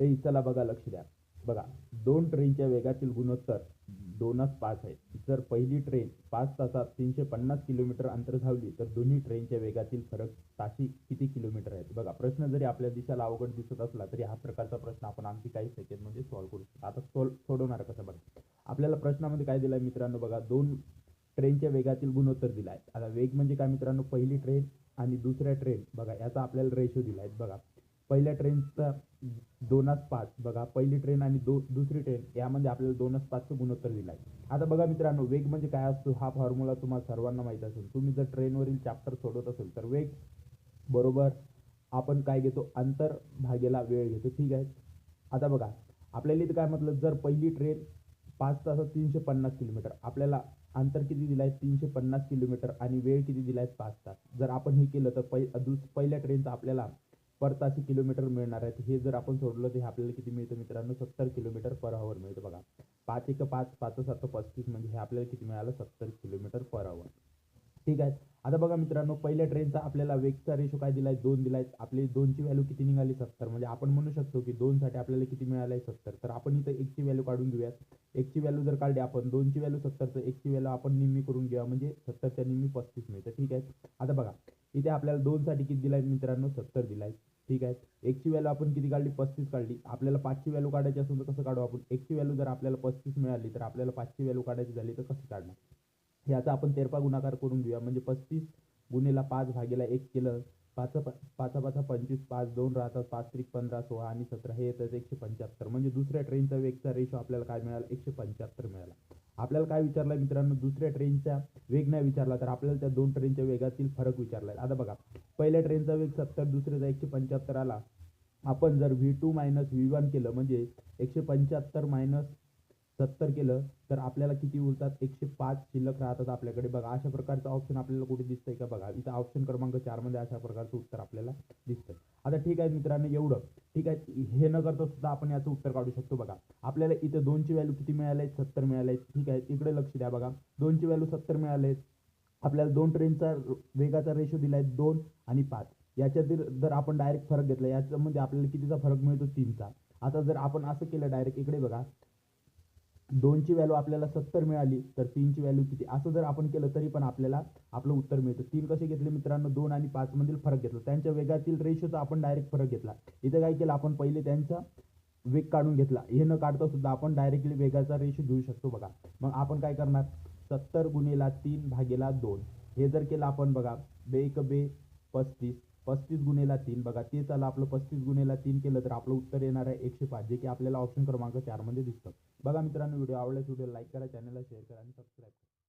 हे चला बघा लक्ष द्या. बघा दोन ट्रेनच्या वेगातील गुणोत्तर दोनच पाच आहे जर पहिली ट्रेन पाच तासात तीनशे पन्नास किलोमीटर अंतर धावली तर दोन्ही ट्रेनच्या वेगातील फरक ताशी किती किलोमीटर आहेत? बघा प्रश्न जरी आपल्या दिशाला अवघड दिसत असला तरी हा प्रकारचा प्रश्न आपण आणखी काही सेकंडमध्ये सॉल्व्ह करू शकतो. आता सॉल्व सोडवणार कसं बघा? आपल्याला प्रश्नामध्ये काय दिलंय मित्रांनो बघा दोन ट्रेनच्या वेगातील गुणोत्तर दिला आहे आता वेग म्हणजे काय मित्रांनो? पहिली ट्रेन आणि दुसऱ्या ट्रेन. बघा याचा आपल्याला रेशो दिला आहे बघा पहिल्या ट्रेनचा दोनास पाच. बघा पहिली ट्रेन आणि दो दुसरी ट्रेन यामध्ये आपल्याला दोनच पाचचं गुणोत्तर दिलं आहे आता बघा मित्रांनो वेग म्हणजे काय असतो? हा फॉर्म्युला तुम्हाला सर्वांना माहीत असेल. तुम्ही जर ट्रेनवरील चॅप्टर सोडवत असेल तर वेग बरोबर आपण काय घेतो? अंतर भागेला वेळ घेतो. ठीक आहे? आता बघा आपल्याला इथं काय म्हटलं? जर पहिली ट्रेन पाच तासात तीनशे पन्नास किलोमीटर आपल्याला अंतर किती दिलं आहे तीनशे पन्नास किलोमीटर आणि वेळ किती दिला आहे पाच तास. जर आपण हे केलं तर पै दुस पहिल्या ट्रेनचं आपल्याला पर तासी किलोमीटर मिळणार आहेत. हे जर आपण सोडलं तर हे आपल्याला किती मिळतं मित्रांनो? सत्तर किलोमीटर पर आवर मिळतं बघा. पाच एक पाच पाच सात पस्तीस म्हणजे हे आपल्याला किती मिळालं? सत्तर किलोमीटर पर आवर ठीक आहे. आता बघा मित्रांनो पहिल्या ट्रेनचा आपल्याला वेगचा रेशो काय दिलाय? दोन दिलाय. आपली दोनची व्हॅल्यू किती निघाली? सत्तर. म्हणजे आपण म्हणू शकतो की दोन साठी आपल्याला किती मिळालंय? सत्तर. तर आपण इथं एकची व्हॅल्यू काढून घेऊयात. एकची व्हॅल्यू जर काढली आपण दोनची व्हॅल्यू सत्तर तर एकची व्हॅल्यू आपण निम्मी करून घेऊया. म्हणजे सत्तरच्या निम्मी पस्तीस मिळतं. ठीक आहे. आता बघा. इथे आपल्याला दोन साठी किती दिलाय मित्रांनो? सत्तर दिलाय. ठीक आहे? एकची व्हॅल्यू आपण किती काढली? पस्तीस काढली. आपल्याला पाचची व्हॅल्यू काढायची असेल तर कसं काढू आपण? एकची व्हॅल्यू जर आपल्याला पस्तीस मिळाली तर आपल्याला पाचची व्हॅल्यू काढायची झाली तर कसं काढणार? याचा आपण तेरपा गुणाकार करून घेऊया. म्हणजे पस्तीस गुन्हेला पाच भागेला एक केलं पाच पाचा पाचा पंचवीस पाच दोन राहतात पाच त्रिक पंधरा सोळा आणि सतरा हे येतात एकशे पंच्याहत्तर. म्हणजे दुसऱ्या ट्रेनचा वेगचा रेशो आपल्याला काय मिळाला? एकशे पंच्याहत्तर मिळाला. आपल्याला काय विचारलं मित्रांनो? दुसऱ्या ट्रेनचा वेग नाही विचारला तर आपल्याला त्या दोन ट्रेनच्या वेगातील फरक विचारलाय आता बघा पहिल्या ट्रेनचा वेग सत्तर दुसऱ्याचा एकशे पंच्याहत्तर आला. आपण जर V two minus V one केलं म्हणजे एकशे पंच्याहत्तर मायनस सत्तर केलं तर आपल्याला किती उरतात? एकशे पाच शिल्लक राहतात आपल्याकडे. बघा अशा प्रकारचं ऑप्शन आपल्याला कुठे दिसतंय का बघा? इथं ऑप्शन क्रमांक चारमध्ये अशा प्रकारचं उत्तर आपल्याला दिसतंय. आता ठीक आहे मित्रांनो एवढं. ठीक आहे हे न करता सुद्धा आपण याचं उत्तर काढू शकतो बघा. आपल्याला इथे दोनची व्हॅल्यू किती मिळाले सत्तर मिळाले ठीक आहे इकडे लक्ष द्या बघा. दोनची व्हॅल्यू सत्तर मिळाले आपल्याला दोन ट्रेनचा वेगाचा रेशो दिलाय दोन आणि पाच. याच्यातील जर आपण डायरेक्ट फरक घेतला याच्यामध्ये आपल्याला कितीचा फरक मिळतो? तीनचा. आता जर आपण असं केलं डायरेक्ट इकडे बघा. दोनची व्हॅल्यू आपल्याला सत्तर मिळाली तर तीनची व्हॅल्यू किती? असं जर आपण केलं तरी पण आपल्याला आपलं उत्तर मिळतं. तीन कसे घेतले मित्रांनो? दोन आणि पाच मधील फरक घेतला. त्यांच्या वेगातील रेशोचा आपण डायरेक्ट फरक घेतला. इथं काय केलं आपण पहिले त्यांचा वेग काढून घेतला. हे न काढता सुद्धा आपण डायरेक्टली वेगाचा रेशो घेऊ शकतो बघा. मग आपण काय करणार? सत्तर गुणेला तीन भागेला दोन. हे जर केलं आपण बघा बे एक बे पस्तीस. पस्तीस गुणेला तीन. बघा ते आलं आपलं पस्तीस गुणेला तीन केलं तर आपलं उत्तर येणार आहे एकशे पाच जे की आपल्याला ऑप्शन क्रमांक चारमध्ये दिसतं. बघा मित्रांनो व्हिडिओ आवडल्यास व्हिडिओ लाईक करा चॅनलला शेअर करा आणि सबस्क्राईब करा.